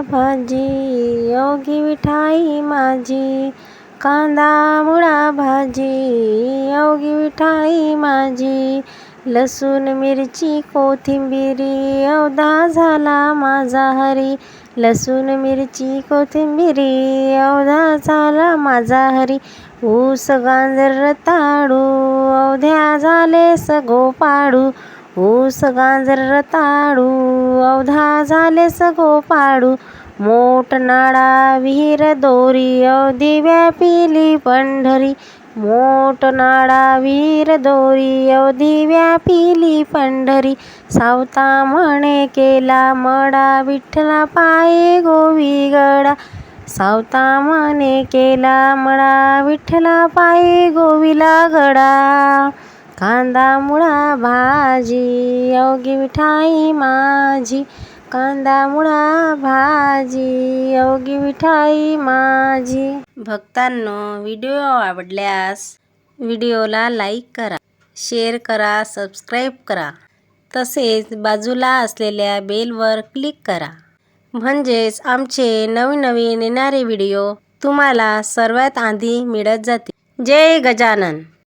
भाजी योगी विठाई माझी. कांदा मुळा भाजी योगी विठाई माझी. लसूण मिरची कोथिंबिरी अवधा झाला माझा हरी. लसूण मिरची कोथिंबिरी अवधा झाला माझा हरी. ऊस गांजर ताडू अवध्या झाले सगो पाडू. ऊस गांजर रताळू अवधा झाले सगो पाडू. मोठ नाडा विहीर दोरी अवधी व्यापिली पंढरी. मोठ नाडा वीर दोरी अवधी व्यापिली पंढरी. सावता म्हणे केला मडा विठ्ठला पाये गोवी गडा. सावता म्हणे केला मडा विठ्ठला पाये गोविला गडा. कांदा मुळा भाजी अवघी विठाई माझी. कांदा मुळा भाजी अवघी विठाई माझी. भक्तांनो व्हिडिओ आवडल्यास व्हिडिओला लाईक करा शेअर करा सबस्क्राईब करा. तसेच बाजूला असलेल्या बेलवर क्लिक करा. म्हणजेच आमचे नवीन नवीन येणारे व्हिडिओ तुम्हाला सर्वात आधी मिळत जातील. जय गजानन.